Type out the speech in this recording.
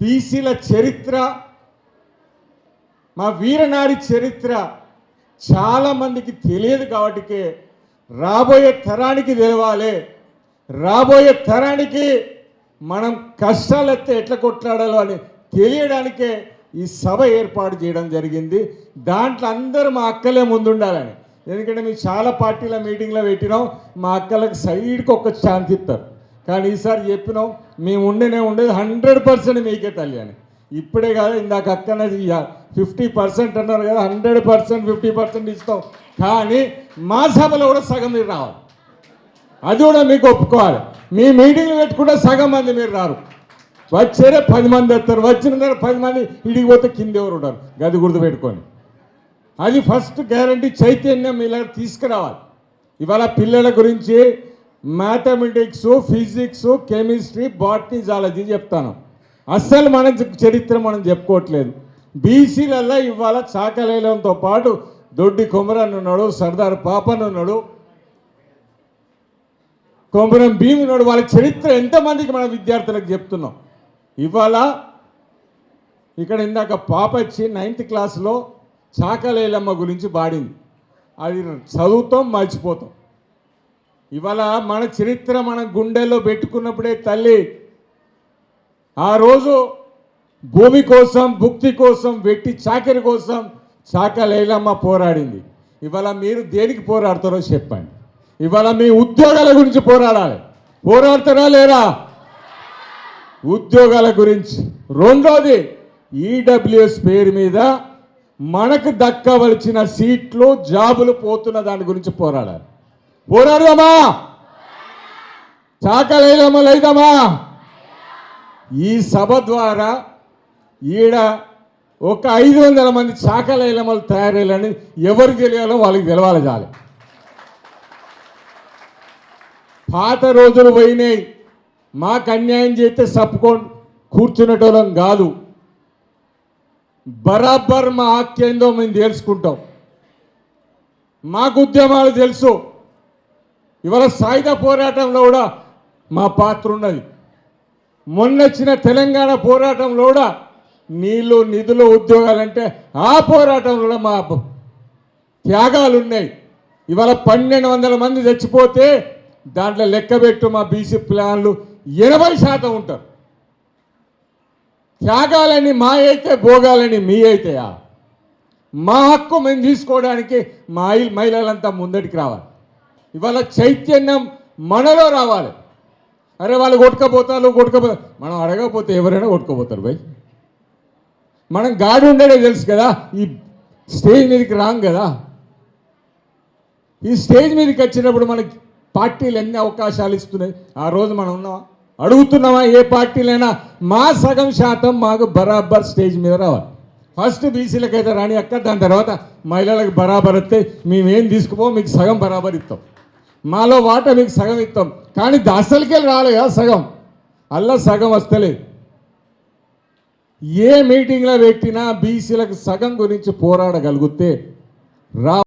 బీసీల చరిత్ర మా వీరనారి చరిత్ర చాలామందికి తెలియదు కాబట్టి రాబోయే తరానికి తెలవాలి. రాబోయే తరానికి మనం కష్టాలు ఎత్తే ఎట్లా కొట్లాడాలో అని తెలియడానికే ఈ సభ ఏర్పాటు చేయడం జరిగింది. దాంట్లో అందరూ మా అక్కలే ముందుండాలని. ఎందుకంటే మేము చాలా పార్టీల మీటింగ్లో పెట్టినాం. మా అక్కలకు సైడ్కి ఒక ఛాన్స్ ఇస్తారు. కానీ ఈసారి చెప్పినాం మేము ఉండేనే ఉండేది హండ్రెడ్ పర్సెంట్ మీకే తల్లి అని. ఇప్పుడే కాదు ఇందాక అక్కనే ఫిఫ్టీ పర్సెంట్ అన్నారు కదా హండ్రెడ్ పర్సెంట్ ఫిఫ్టీ పర్సెంట్ ఇస్తాం. కానీ మా సభలో కూడా సగం మీరు రావాలి. అది కూడా మీకు ఒప్పుకోవాలి. మీ మీటింగ్లు పెట్టుకుంటే సగం మంది మీరు రారు. వచ్చేదే పది మంది వస్తారు వచ్చిన దగ్గర పది మంది ఇడికి పోతే కింద ఎవరు ఉండరు గది గుర్తుపెట్టుకొని అది ఫస్ట్ గ్యారంటీ చైతన్యం ఇలా తీసుకురావాలి. ఇవాళ పిల్లల గురించి mathematics physics chemistry botany zoology చెప్తాను. అస్సలు మన చరిత్ర మనం చెప్పుకోవట్లేదు. బీసీలల్లో ఇవాళ చాకలేలంతో పాటు దొడ్డి కొమరన్ ఉన్నాడు సర్దార్ పాపన్ ఉన్నాడు. కొమరం భీమ్ ఉన్నాడు వాళ్ళ చరిత్ర ఎంతమందికి మన విద్యార్థులకు చెప్తున్నాం? ఇవాళ ఇక్కడ ఇందాక పాప వచ్చి నైన్త్ క్లాస్లో చాకలేలమ్మ గురించి పాడింది. అది చదువుతాం మర్చిపోతాం. ఇవాళ మన చరిత్ర మన గుండెల్లో పెట్టుకున్నప్పుడే తల్లి ఆ రోజు భూమి కోసం భుక్తి కోసం వెట్టి చాకరి కోసం చాకలేలమ్మ పోరాడింది. ఇవాళ మీరు దేనికి పోరాడతారో చెప్పండి. ఇవాళ మీ ఉద్యోగాల గురించి పోరాడాలి. పోరాడతారా లేరా? ఉద్యోగాల గురించి. రెండోది ఈడబ్ల్యూఎస్ పేరు మీద మనకు దక్కవలసిన సీట్లు జాబులు పోతున్న దాని గురించి పోరాడాలి. పోరాడదామా? చాకలేదమ్మా లేదమ్మా? ఈ సభ ద్వారా ఈడ ఒక ఐదు వందల మంది చాకలైలమలు తయారయ్యాలని ఎవరు తెలియాలో వాళ్ళకి తెలవాలి చాలు. పాత రోజులు పోయినాయి. మాకు అన్యాయం చేస్తే సప్పుకొని కూర్చునేటోళ్ళం కాదు. బరాబర్ మా హక్కేందో మేము తెలుసుకుంటాం. మాకు ఉద్యమాలు తెలుసు. ఇవాళ సాయుధ పోరాటంలో కూడా మా పాత్ర ఉన్నది. మొన్నొచ్చిన తెలంగాణ పోరాటంలో కూడా నీళ్ళు నిధులు ఉద్యోగాలంటే ఆ పోరాటంలో కూడా మా త్యాగాలు ఉన్నాయి ఇవాళ పన్నెండు వందల మంది చచ్చిపోతే దాంట్లో లెక్కబెట్టు మా బీసీ ప్లాన్లు ఎనభై శాతం ఉంటారు. త్యాగాలని మా అయితే భోగాలని మీ అయితేయా? మా హక్కు మేము తీసుకోవడానికి మా మహిళలంతా ముందటికి రావాలి. ఇవాళ చైతన్యం మనలో రావాలి. అరే వాళ్ళు కొట్టుకపోతారు కొట్టుకపోతారు మనం అడగకపోతే ఎవరైనా కొట్టుకోపోతారు భయ్. మనం గాడి ఉండేదే తెలుసు కదా ఈ స్టేజ్ మీదకి రాం కదా. ఈ స్టేజ్ మీదకి వచ్చినప్పుడు మనకి పార్టీలు ఎన్ని అవకాశాలు ఇస్తున్నాయి. ఆ రోజు మనం ఉన్నామా? అడుగుతున్నామా? ఏ పార్టీలైనా మా సగం శాతం మాకు బరాబర్ స్టేజ్ మీద రావాలి. ఫస్ట్ బీసీలకైతే రాని అక్క దాని తర్వాత మహిళలకు బరాబర్ వస్తే మేమేం తీసుకుపో మీకు సగం బరాబర్ ఇస్తాం. మాలో వాట మీకు సగం ఇస్తాం కానీ దా- రాలే కదా సగం. అల్ల సగం వస్తలేదు ఏ మీటింగ్లో పెట్టినా బీసీలకు సగం గురించి పోరాడగలిగితే రా